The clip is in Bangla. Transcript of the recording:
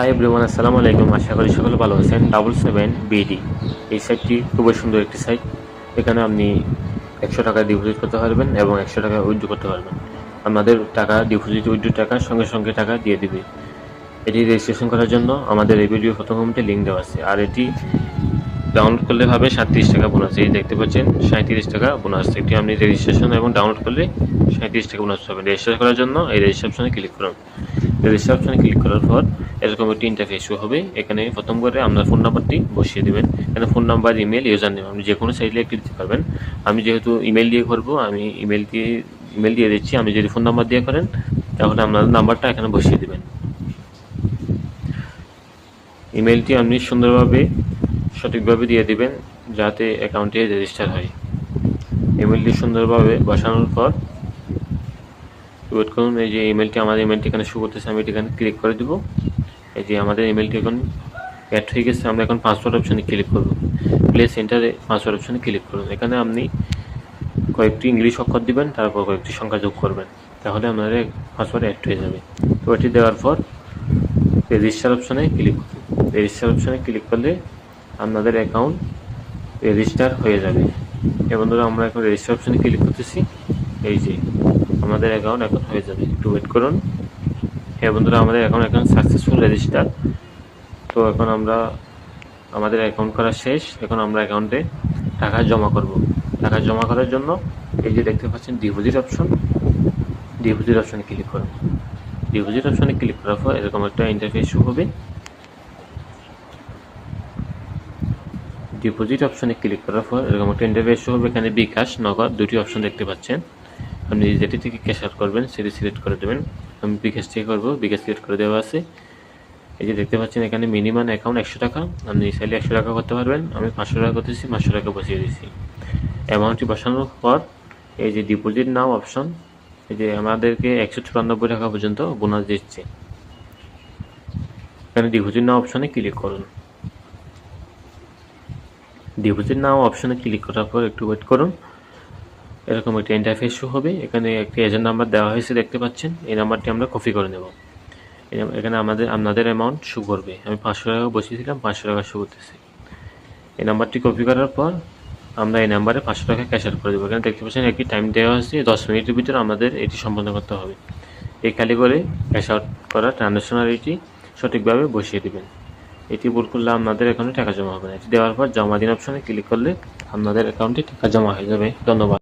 হাই এভরিওয়ান আসসালামু আলাইকুম আশা করি সকলে ভালো আছেন। ডাবল সেভেন বিডি এই সাইটটি খুবই সুন্দর একটি সাইট এখানে আপনি একশো টাকা ডিপোজিট করতে পারবেন এবং একশো টাকা উইথড্র করতে পারবেন। আপনাদের টাকা ডিপোজিট উইথড্র টাকা সঙ্গে সঙ্গে টাকা দিয়ে দিবে। এটি রেজিস্ট্রেশন করার জন্য আমাদের এই ভিডিও প্রথম কমেন্টে লিঙ্ক দেওয়া আছে। আর এটি ডাউনলোড করলে হবে সাঁত্রিশ টাকা বোনাস এই দেখতে পাচ্ছেন সাঁত্রিশ টাকা বোনাস এটি আপনি রেজিস্ট্রেশন এবং ডাউনলোড করলে সাঁত্রিশ টাকা বোনাস পাবেন। রেজিস্ট্রেশন করার জন্য এই রেজিস্ট্রেশনে ক্লিক করুন। রেজিস্টার অপশনে ক্লিক করার পর এরকম একটি ইন্টারফেস শো হবে। এখানে প্রথম করে আপনার ফোন নাম্বারটি বসিয়ে দেবেন। এখানে phone number email user name আপনি যে কোনো সাইটে একটি দিতে পারবেন। আমি যেহেতু ইমেল দিয়ে করব, আমি ইমেল দিয়ে ইমেল দিয়ে দিচ্ছি। আমি যদি ফোন নাম্বার দিয়ে করেন, তাহলে আপনার নাম্বারটা এখানে বসিয়ে দেবেন। ইমেলটি আপনি সুন্দরভাবে, সঠিকভাবে দিয়ে দিবেন, যাতে অ্যাকাউন্টটি রেজিস্টার হয়। ইমেলটি সুন্দরভাবে বসানোর পর ওয়েট করুন, এই যে ইমেলটি আমাদের ইমেলটি এখানে শো করতেছে, আমি এটি এখানে ক্লিক করে দেবো। এই যে আমাদের ইমেলটি এখন অ্যাড হয়ে গেছে, আমরা এখন পাসওয়ার্ড অপশানে ক্লিক করব। প্লে সেন্টারে পাসওয়ার্ড অপশানে ক্লিক করুন। এখানে আপনি কয়েকটি ইংলিশ অক্ষর দিবেন, তারপর কয়েকটি সংখ্যা যোগ করবেন। তাহলে আপনাদের পাসওয়ার্ড অ্যাড হয়ে যাবে। তো এটি দেওয়ার পর রেজিস্টার অপশানে ক্লিক করুন। রেজিস্টার অপশানে ক্লিক করলে আপনাদের অ্যাকাউন্ট রেজিস্টার হয়ে যাবে। এ বন্ধুরা, আমরা এখন রেজিস্টার অপশানে ক্লিক করতেছি। এই যে, আমাদের অ্যাকাউন্ট এখন হয়ে যাবে। একটু ওয়েট করুন। হ্যাঁ বন্ধুরা, আমাদের অ্যাকাউন্ট এখন সাকসেসফুল রেজিস্টার তো এখন আমরা, আমাদের অ্যাকাউন্ট করা শেষ। এখন আমরা অ্যাকাউন্টে টাকা জমা করব। টাকা জমা করার জন্য এই যে দেখতে পাচ্ছেন ডিপোজিট অপশন ডিপোজিট অপশনে ক্লিক করুন। ডিপোজিট অপশনে ক্লিক করার পর এরকম একটা ইন্টারফেস হবে। ডিপোজিট অপশনে ক্লিক করার পর এরকম একটা ইন্টারফেস হবে। এখানে বিকাশ, নগদ দুটি অপশন দেখতে পাচ্ছেন। আপনি যেটি থেকে ক্যাশ আউট করবেন, সেটি সিলেক্ট করে দেবেন। আমি বিকাশ থেকে করব, বিকাশ সিলেক্ট করে দেওয়া আছে। এই যে দেখতে পাচ্ছেন, এখানে মিনিমাম অ্যাকাউন্ট একশো টাকা। আপনি চাইলে একশো টাকা করতে পারবেন। আমি পাঁচশো টাকা করতেছি, পাঁচশো টাকা বসিয়ে দিচ্ছি অ্যামাউন্টটি বসানোর পর, এই যে ডিপোজিট নাও অপশন এই যে আমাদেরকে একশো চুরানব্বই টাকা পর্যন্ত বোনাস দিচ্ছে। এখানে ডিপোজিট নাও অপশনে ক্লিক করুন। ডিপোজিট নাও অপশনে ক্লিক করার পর একটু ওয়েট করুন। এরকম একটা ইন্টারফেস শো হবে। এখানে একটি এজেন্ট নাম্বার দেওয়া হয়েছে, দেখতে পাচ্ছেন। এই নাম্বারটি আমরা কপি করে নেব। এখানে আমাদের আপনাদের অ্যামাউন্ট শো করবে। আমি পাঁচশো টাকা বসিয়েছিলাম, পাঁচশো টাকা শো করতেছে। এই নাম্বারটি কপি করার পর আমরা এই নাম্বারে পাঁচশো টাকা ক্যাশ আউট করে দেবো। এখানে দেখতে পাচ্ছেন একটি টাইম দেওয়া হয়েছে, দশ মিনিটের ভিতরে আমাদের এটি সম্পন্ন করতে হবে। এই খালি করে ক্যাশ আউট করা ট্রানজ্যাকশনাল এটি সঠিকভাবে বসিয়ে দেবেন। এটি ভুল করলে আপনাদের অ্যাকাউন্টে টাকা জমা হবে না। এটি দেওয়ার পর জমা দিন অপশনে ক্লিক করলে আপনাদের অ্যাকাউন্টে টাকা জমা হয়ে যাবে। ধন্যবাদ।